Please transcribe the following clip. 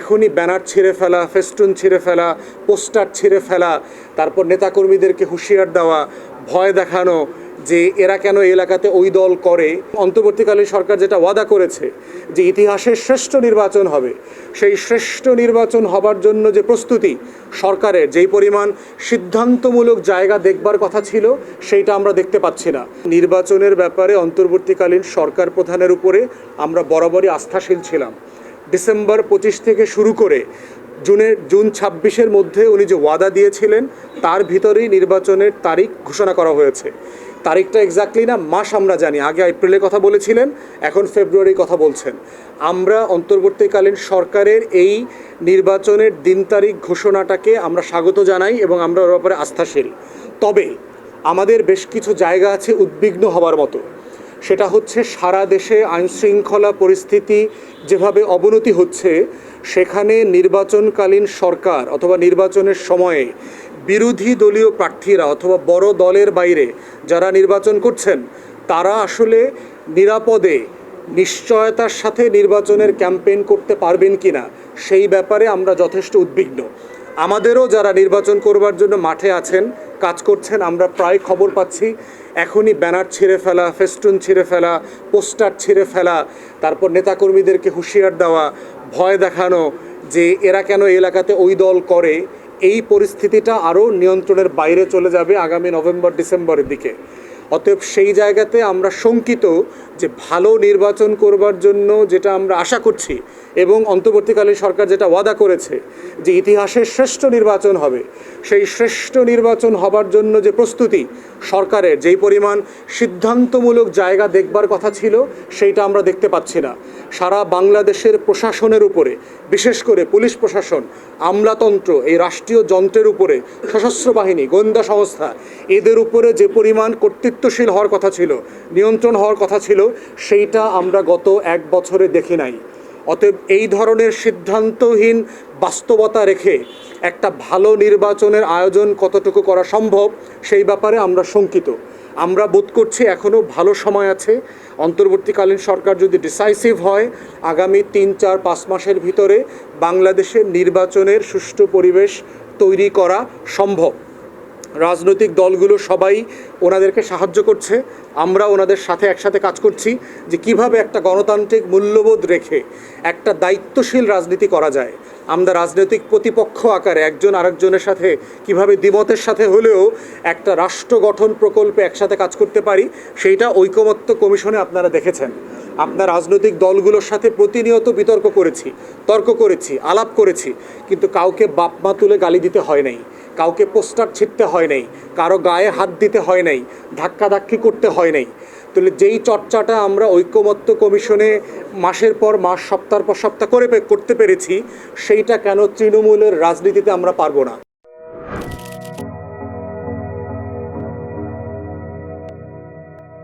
এখনই ব্যানার ছিঁড়ে ফেলা, ফেস্টুন ছিঁড়ে ফেলা, পোস্টার ছিঁড়ে ফেলা, তারপর নেতাকর্মীদেরকে হুঁশিয়ার দেওয়া, ভয় দেখানো যে এরা কেন এই এলাকাতে ওই দল করে। অন্তর্বর্তীকালীন সরকার যেটা ওয়াদা করেছে যে ইতিহাসের শ্রেষ্ঠ নির্বাচন হবে, সেই শ্রেষ্ঠ নির্বাচন হবার জন্য যে প্রস্তুতি সরকারের, যেই পরিমাণ সিদ্ধান্তমূলক জায়গা দেখবার কথা ছিল, সেইটা আমরা দেখতে পাচ্ছি না। নির্বাচনের ব্যাপারে অন্তর্বর্তীকালীন সরকার প্রধানের উপরে আমরা বরাবরই আস্থাশীল ছিলাম। ডিসেম্বর পঁচিশ থেকে শুরু করে জুনের, জুন ছাব্বিশের মধ্যে উনি যে ওয়াদা দিয়েছিলেন, তার ভিতরেই নির্বাচনের তারিখ ঘোষণা করা হয়েছে। তারিখটা এক্স্যাক্টলি না, মাস আমরা জানি। আগে এপ্রিলের কথা বলেছিলেন, এখন ফেব্রুয়ারির কথা বলছেন। আমরা অন্তর্বর্তীকালীন সরকারের এই নির্বাচনের দিন তারিখ ঘোষণাটাকে আমরা স্বাগত জানাই এবং আমরা ওর ব্যাপারে আস্থাশীল। তবে আমাদের বেশ কিছু জায়গা আছে উদ্বিগ্ন হবার মতো। সেটা হচ্ছে সারা দেশে আইনশৃঙ্খলা পরিস্থিতি যেভাবে অবনতি হচ্ছে, সেখানে নির্বাচনকালীন সরকার অথবা নির্বাচনের সময়ে বিরোধী দলীয় প্রার্থীরা অথবা বড় দলের বাইরে যারা নির্বাচন করছেন, তারা আসলে নিরাপদে, নিশ্চয়তার সাথে নির্বাচনের ক্যাম্পেইন করতে পারবেন কিনা, সেই ব্যাপারে আমরা যথেষ্ট উদ্বিগ্ন। আমাদেরও যারা নির্বাচন করবার জন্য মাঠে আছেন, কাজ করছেন, আমরা প্রায় খবর পাচ্ছি এখনই ব্যানার ছিঁড়ে ফেলা, ফেস্টুন ছিঁড়ে ফেলা, পোস্টার ছিঁড়ে ফেলা, তারপর নেতাকর্মীদেরকে হুঁশিয়ার দেওয়া, ভয় দেখানো যে এরা কেন এলাকাতে ওই দল করে, এই পরিস্থিতিটা আরও নিয়ন্ত্রণের বাইরে চলে যাবে আগামী নভেম্বর, ডিসেম্বরের দিকে। অতএব সেই জায়গাতে আমরা শঙ্কিত যে ভালো নির্বাচন করবার জন্য যেটা আমরা আশা করছি এবং অন্তর্বর্তীকালীন সরকার যেটা ওয়াদা করেছে যে ইতিহাসের শ্রেষ্ঠ নির্বাচন হবে, সেই শ্রেষ্ঠ নির্বাচন হবার জন্য যে প্রস্তুতি সরকারের, যেই পরিমাণ সিদ্ধান্তমূলক জায়গা দেখবার কথা ছিল সেইটা আমরা দেখতে পাচ্ছি না। সারা বাংলাদেশের প্রশাসনের উপরে, বিশেষ করে পুলিশ প্রশাসন, আমলাতন্ত্র, এই রাষ্ট্রীয় যন্ত্রের উপরে, সশস্ত্র বাহিনী, গোয়েন্দা সংস্থা, এদের উপরে যে পরিমাণ কর্তৃত্বশীল হওয়ার কথা ছিল, নিয়ন্ত্রণ হওয়ার কথা ছিল, সেইটা আমরা গত এক বছরে দেখি নাই। অতএব এই ধরনের সিদ্ধান্তহীন বাস্তবতা রেখে একটা ভালো নির্বাচনের আয়োজন কতটুকু করা সম্ভব, সেই ব্যাপারে আমরা শঙ্কিত। আমরা বোধ করছি এখনও ভালো সময় আছে। অন্তর্বর্তীকালীন সরকার যদি ডিসাইসিভ হয়, আগামী তিন, চার, পাঁচ মাসের ভিতরে বাংলাদেশের নির্বাচনের সুষ্ঠু পরিবেশ তৈরি করা সম্ভব। রাজনৈতিক দলগুলো সবাই ওনাদেরকে সাহায্য করছে। আমরা ওনাদের সাথে একসাথে কাজ করছি যে কীভাবে একটা গণতান্ত্রিক মূল্যবোধ রেখে একটা দায়িত্বশীল রাজনীতি করা যায়। আমরা রাজনৈতিক প্রতিপক্ষ আকারে একজন আরেকজনের সাথে কীভাবে দ্বিমতের সাথে হলেও একটা রাষ্ট্র গঠন প্রকল্পে একসাথে কাজ করতে পারি, সেইটা ঐকমত্য কমিশনে আপনারা দেখেছেন। আপনার রাজনৈতিক দলগুলোর সাথে প্রতিনিয়ত বিতর্ক করেছি, তর্ক করেছি, আলাপ করেছি, কিন্তু কাউকে বাপমা তুলে গালি দিতে হয় নাই। কাউকে পোস্টার ছিটতে হয় নাই, কারও গায়ে হাত দিতে হয় নাই, ধাক্কা ধাক্কি করতে হয় নাই। তাহলে যেই চর্চাটা আমরা ঐক্যমত্য কমিশনে মাসের পর মাস, সপ্তাহ পর সপ্তাহ করে করতে পেরেছি, সেইটা কেন তৃণমূলের রাজনীতিতে আমরা পারব না?